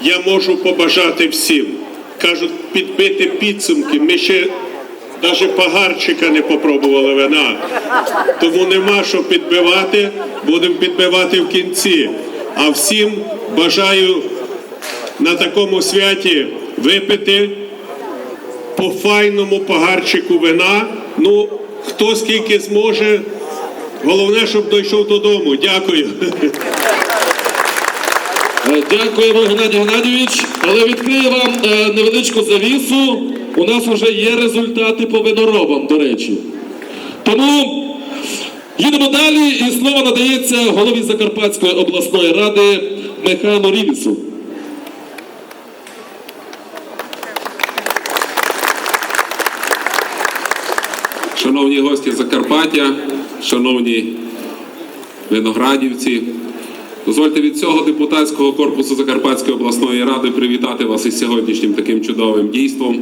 Я можу побажати всім. Кажуть, підбити підсумки. Ми ще навіть пагарчика не попробували вина. Тому нема що підбивати, будемо підбивати в кінці. А всім бажаю на такому святі випити по файному пагарчику вина. Ну, хто скільки зможе. Головне, щоб дійшов додому. Дякую. Е, Дякуємо, Геннадій Геннадійович. Але відкрию вам е, невеличку завісу. У нас вже є результати по виноробам, до речі. Тому їдемо далі, і слово надається голові Закарпатської обласної ради Михайлу Рівісу. Шановні гості Закарпаття, шановні виноградівці, дозвольте від цього депутатського корпусу Закарпатської обласної ради привітати вас із сьогоднішнім таким чудовим дійством.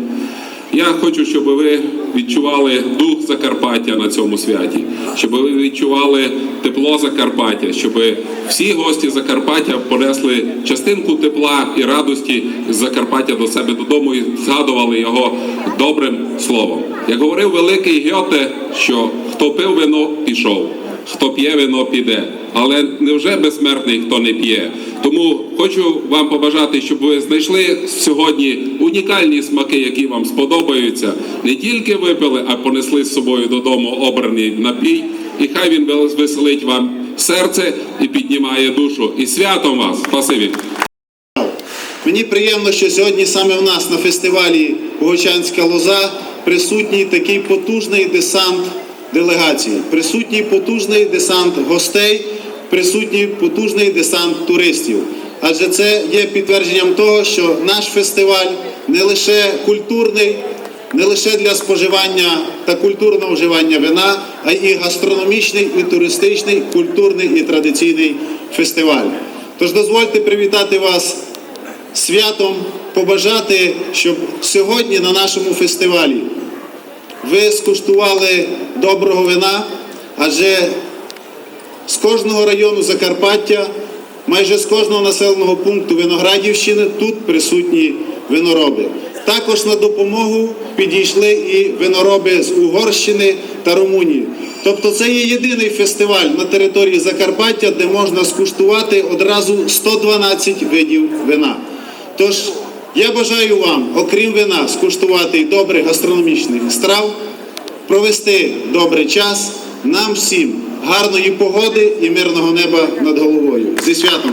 Я хочу, щоб ви відчували дух Закарпаття на цьому святі, щоб ви відчували тепло Закарпаття, щоб всі гості Закарпаття понесли частинку тепла і радості з Закарпаття до себе додому і згадували його добрим словом. Як говорив великий Гьоте, що хто пив вино, пішов, хто п'є вино, піде. Але невже безсмертний, хто не п'є? Тому хочу вам побажати, щоб ви знайшли сьогодні унікальні смаки, які вам сподобаються. Не тільки випили, а понесли з собою додому обраний напій. І хай він веселить вам серце і піднімає душу. І святом вас! Спасибі! Мені приємно, що сьогодні саме в нас на фестивалі Богочанська лоза присутній такий потужний десант делегації, присутній потужний десант гостей, присутній потужний десант туристів. Адже це є підтвердженням того, що наш фестиваль не лише культурний, не лише для споживання та культурного вживання вина, а й гастрономічний, і туристичний, культурний і традиційний фестиваль. Тож дозвольте привітати вас святом побажати, щоб сьогодні на нашому фестивалі ви скуштували доброго вина, адже з кожного району Закарпаття, майже з кожного населеного пункту Виноградівщини тут присутні винороби. Також на допомогу підійшли і винороби з Угорщини та Румунії. Тобто це є єдиний фестиваль на території Закарпаття, де можна скуштувати одразу 112 видів вина. Тож я бажаю вам, окрім вина, скуштувати добрих гастрономічних страв, провести добрий час, нам всім гарної погоди і мирного неба над головою. Зі святом!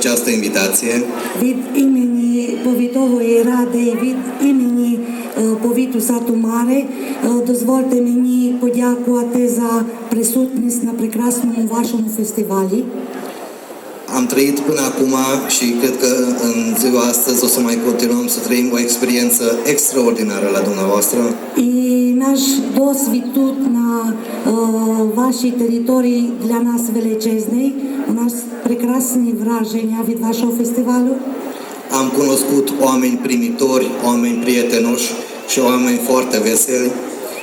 această invitație. Від імені повітової ради, від імені е, повіту Сату Маре, е, дозвольте мені подякувати за присутність на прекрасному вашому фестивалі. Am trăit până acum și cred că în ziua astăzi o să mai continuăm să trăim o experiență extraordinară la dumneavoastră. І наш досвід тут на е, вашій території для нас величезний. У нас прекрасні враження від вашого фестивалю. Am cunoscut oameni primitori, oameni prietenoși și oameni foarte veseli.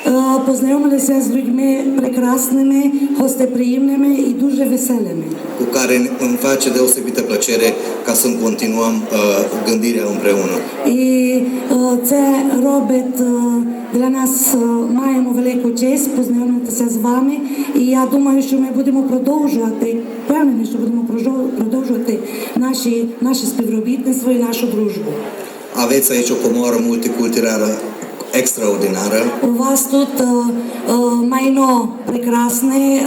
Е, Познайомилися з людьми прекрасними, гостеприємними і дуже веселими. cu care îmi face deosebită plăcere ca să continuăm uh, gândirea împreună. І е, це робить для нас маємо велику честь познайомитися з вами. І я думаю, що ми будемо продовжувати. Впевнені, що будемо продовжувати наші, наше співробітництво і нашу дружбу. Aveți aici o comoră multiculturală extraordinară У вас тут е, е, майно прекрасне, е,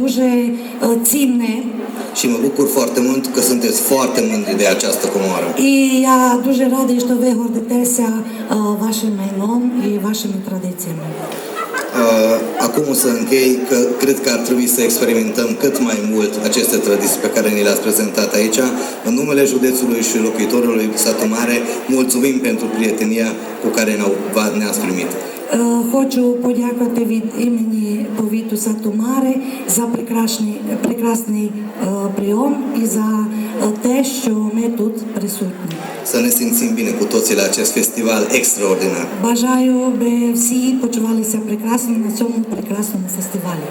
дуже е, цінне. și mă bucur foarte mult că sunteți foarte mândri de această comoară. І я дуже радий, що ви гордитеся е, вашим майном і вашими традиціями. Uh, acum o să închei că cred că ar trebui să experimentăm cât mai mult aceste tradiții pe care ni le-ați prezentat aici. În numele județului și locuitorului Satu Mare, mulțumim pentru prietenia cu care ne-au- va- ne-ați primit. Е, Хочу подякувати від імені повіту Сатумари за прекрасний, прекрасний е, прийом і за е, те, що ми тут присутні. Să ne simțim bine cu toții la acest festival extraordinar. Бажаю, би всі почувалися прекрасно на цьому прекрасному фестивалі.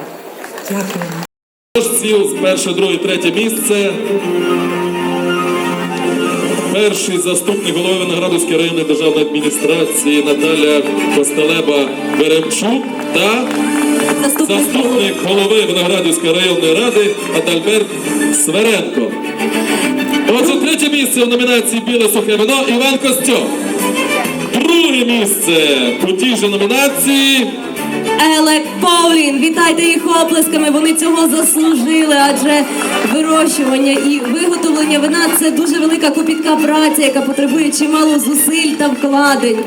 Дякую. Переможців з перше, друге, третє місце. Перший заступник голови Виноградовської районної державної адміністрації Наталя Костелеба Веремчук та заступник голови Виноградівської районної ради Адальберт Сверенко. Отже, третє місце в номінації Біле сухе вино Іван Костьов. Друге місце у тій же номінації Елек Паулін, вітайте їх оплесками. Вони цього заслужили, адже вирощування і виготовлення вина це дуже велика копітка праця, яка потребує чимало зусиль та вкладень.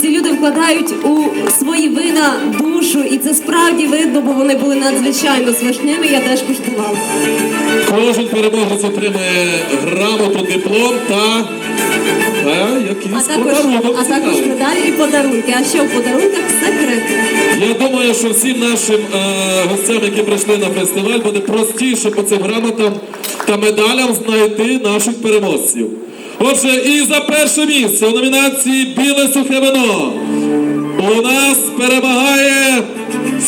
Ці люди вкладають у свої вина душу, і це справді видно, бо вони були надзвичайно смачними. Я теж куштувала. Кожен переможець отримає грамоту, диплом та, та А якийсь також, подарунок. а також медалі і подарунки. А що в подарунках секрет. Я думаю, що всім нашим е, гостям, які прийшли на фестиваль, буде простіше по цим грамотам та медалям знайти наших переможців. Отже, і за перше місце у номінації Біле сухе вино у нас перемагає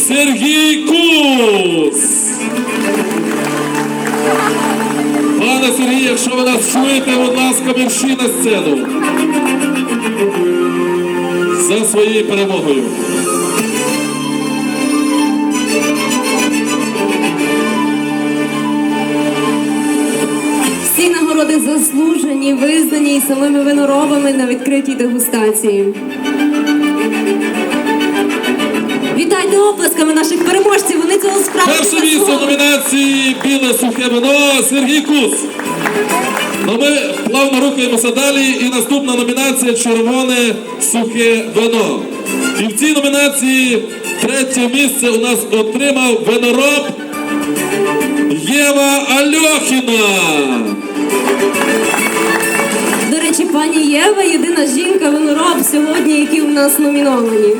Сергій Кус. Пане Сергій, якщо ви нас чуєте, будь ласка, мерші на сцену. За своєю перемогою. Заслужені, визнані і самими виноробами на відкритій дегустації. Вітайте оплесками наших переможців. Вони цього справді Перше місце номінації Біле сухе вино Сергій Кус. Ну ми плавно рухаємося далі. І наступна номінація Червоне сухе вино. І в цій номінації третє місце у нас отримав винороб Єва Альохіна. Пані Єва єдина жінка винороб сьогодні, які у нас номіновані.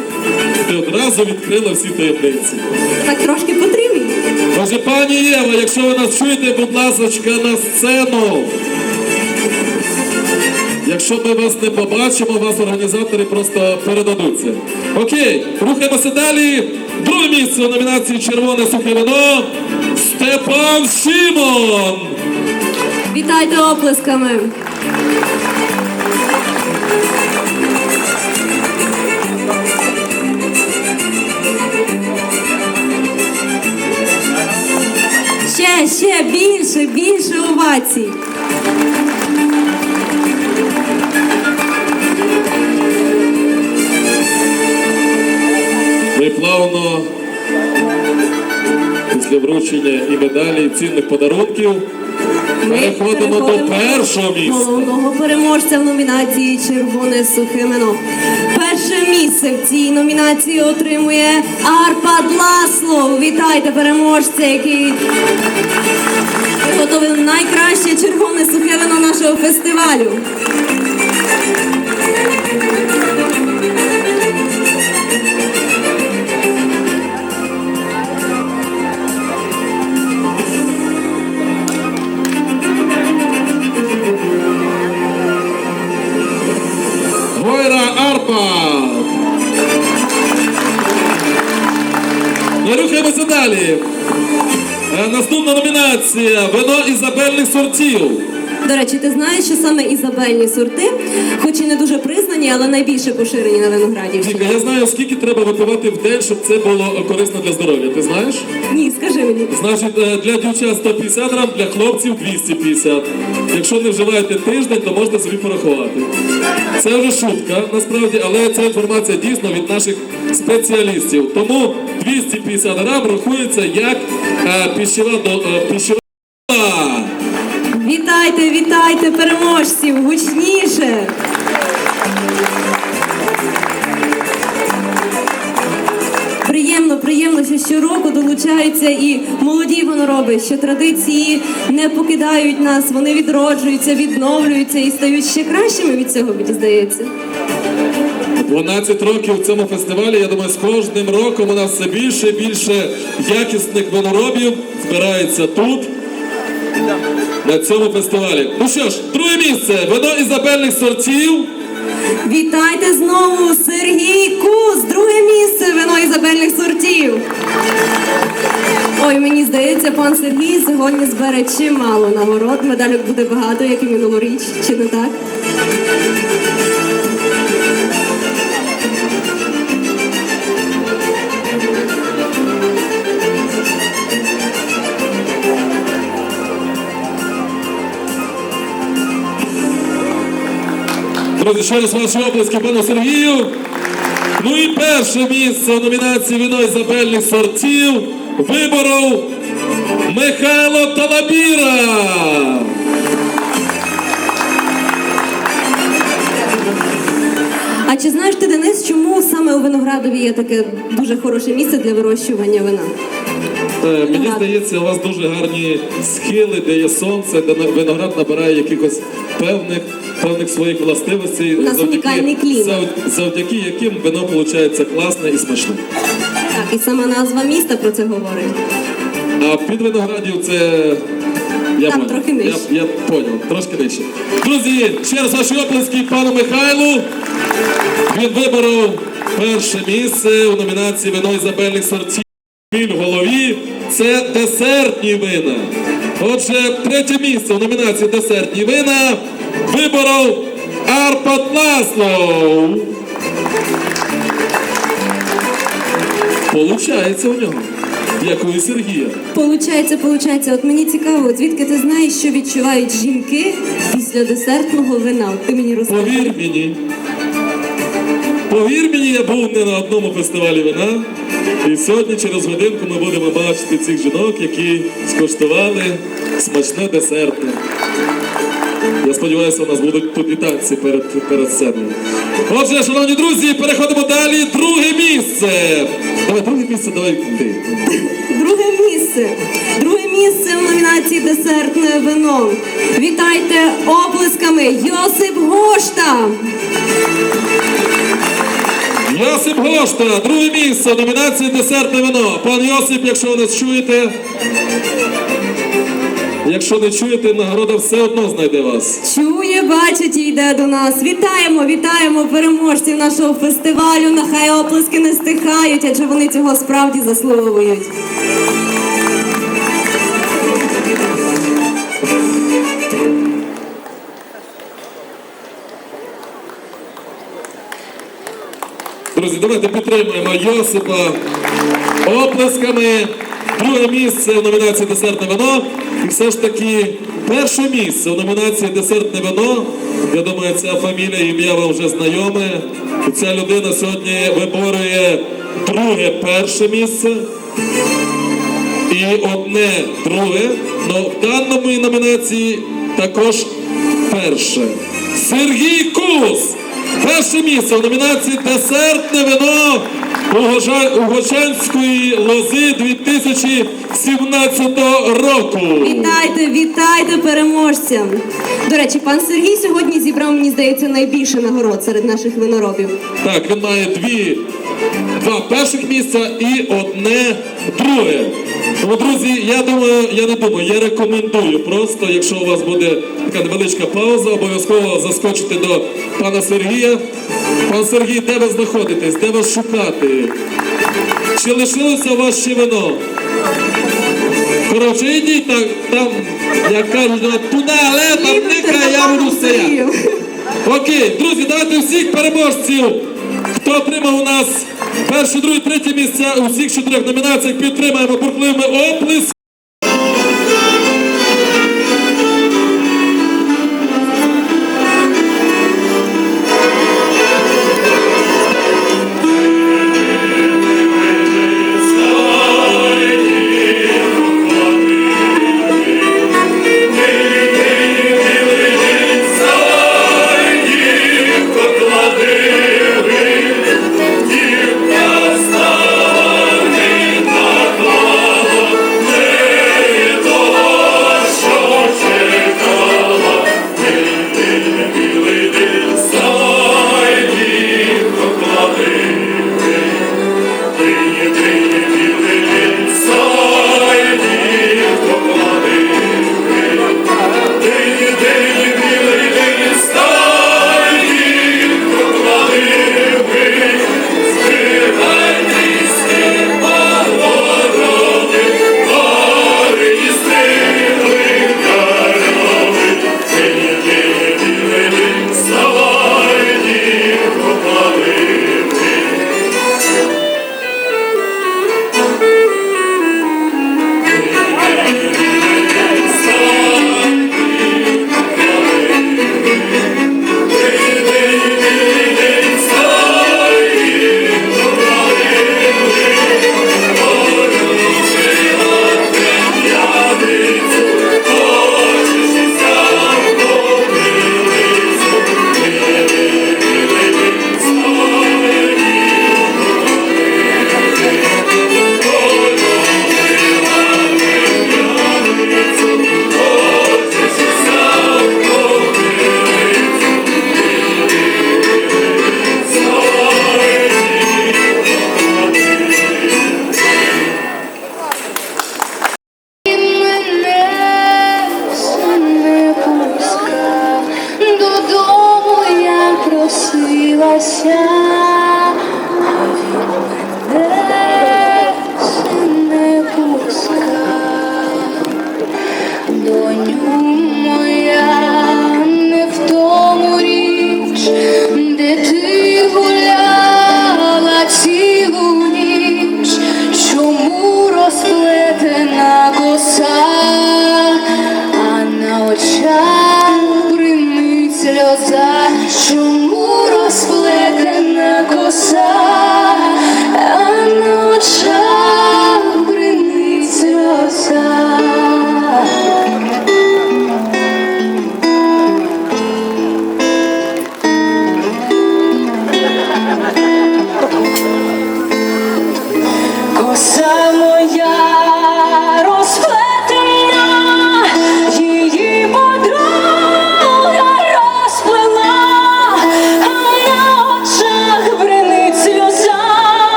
Ти одразу відкрила всі таємниці. Так трошки потрібні. Отже, пані Єва, якщо ви нас чуєте, будь ласка, на сцену. Якщо ми вас не побачимо, вас організатори просто передадуться. Окей, рухаємося далі. Друге місце у номінації Червоне сухе вино Степан Шимон. Вітайте оплесками. Ще, більше, більше овацій. Ми плавно після вручення і медалі, і цінних подарунків переходимо до першого місця. Головного переможця в номінації Червоне сухе вино. Перше місце в цій номінації отримує Арпад Ласло. Вітайте переможця, який виготовив найкраще червоне сухе вино нашого фестивалю. Далі. Е, Наступна номінація Вино ізабельних сортів. До речі, ти знаєш, що саме ізабельні сорти, хоч і не дуже признані, але найбільше поширені на Виноградівщині? Я знаю, скільки треба випивати в день, щоб це було корисно для здоров'я. Ти знаєш? Ні, скажи мені. Значить, е, для дівчат 150 грам, для хлопців 250. Якщо не вживаєте тиждень, то можна собі порахувати. Це вже шутка, насправді, але ця інформація дійсно від наших спеціалістів. Тому 250 грам рахується як е, пищева до е, пищева. Вітайте, вітайте переможців! Гучніше! Приємно приємно, що щороку долучаються і молоді винороби, що традиції не покидають нас, вони відроджуються, відновлюються і стають ще кращими від цього, мені здається. 12 років в цьому фестивалі. Я думаю, з кожним роком у нас все більше і більше якісних виноробів збирається тут. На цьому фестивалі. Ну що ж, друге місце. Вино ізабельних сортів. Вітайте знову Сергій Кус, друге місце вино ізабельних сортів. Ой, мені здається, пан Сергій сьогодні збере чимало нагород. Медалів буде багато, як і минулоріч, чи не так? Друзі, ще раз ваші пану Сергію. Ну і перше місце у номінації вино ізабельних сортів виборов Михайло Талабіра. А чи знаєш ти, Денис, чому саме у Виноградові є таке дуже хороше місце для вирощування вина? Е, Мені здається, у вас дуже гарні схили, де є сонце, де виноград набирає якихось певних, певних своїх властивостей, У нас унікальний клімат. зав- завдяки яким вино виходить класне і смачне. Так, і сама назва міста про це говорить. А під виноградів це. Я Там трохи нижче. Я, я понял, трошки нижче. Друзі, ще раз ваші оплески пану Михайлу. Він виборов перше місце у номінації вино ізабельних сортів. Він в голові це десертні вина. Отже, третє місце у номінації десертні вина виборов Арпад Ласлов. Получається у нього, як у Сергія. Получається, получається. От мені цікаво, звідки ти знаєш, що відчувають жінки після десертного вина? От ти мені розкажи. Повір мені. Повір мені, я був не на одному фестивалі вина. І сьогодні через годинку ми будемо бачити цих жінок, які скуштували смачне десертне. Я сподіваюся, у нас будуть тут і танці перед, перед сценою. Отже, шановні друзі, переходимо далі. Друге місце. Давай, друге місце, давай ти. Друге місце. Друге місце в номінації Десертне вино. Вітайте оплесками Йосип Гошта. Йосип Гошта, друге місце, номінація десертне вино. Пан Йосип, якщо ви нас чуєте. Якщо не чуєте, нагорода все одно знайде вас. Чує, бачить і йде до нас. Вітаємо, вітаємо переможців нашого фестивалю. Нехай оплески не стихають, адже вони цього справді заслуговують. Друзі, давайте підтримуємо Йосипа оплесками. Друге місце в номінації Десертне вино. І все ж таки перше місце в номінації Десертне вино. Я думаю, ця фамілія ім'я вам вже знайоме. І ця людина сьогодні виборює друге перше місце. І одне друге, але в даному номінації також перше. Сергій Кус! Перше місце в номінації Десертне вино Угожа- Угочанської лози 2017 року. Вітайте, вітайте переможцям. До речі, пан Сергій сьогодні зібрав, мені здається, найбільше нагород серед наших виноробів. Так, він має дві, два перших місця і одне друге. Тому, друзі, я думаю, я не думаю, я рекомендую просто, якщо у вас буде така невеличка пауза, обов'язково заскочити до пана Сергія. Пан Сергій, де ви знаходитесь? Де вас шукати? Чи лишилося у вас ще вино? Коротше, ідіть так, там, як кажуть, туди, але там ника, я буду стояти. Окей, друзі, давайте всіх переможців, хто отримав у нас перше, друге, третє місця у всіх чотирьох номінаціях, підтримаємо бурхливими оплесками.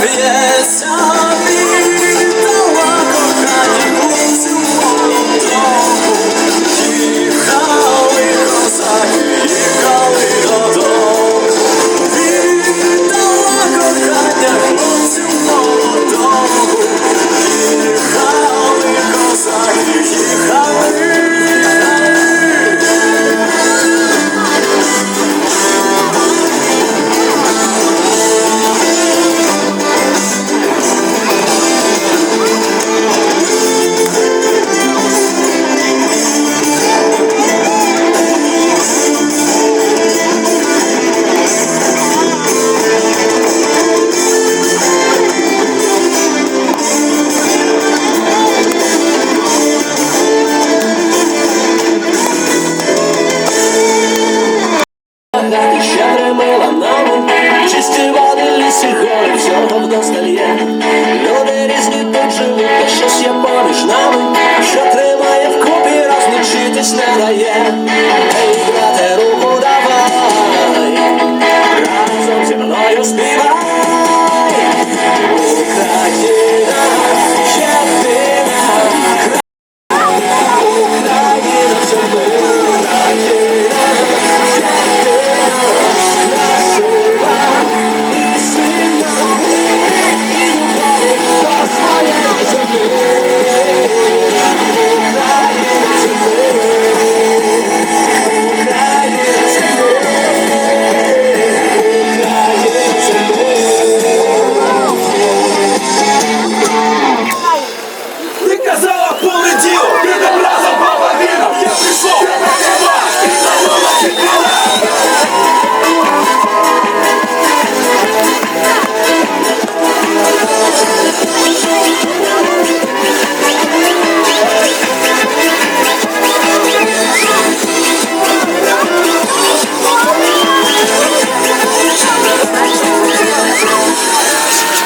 Yes,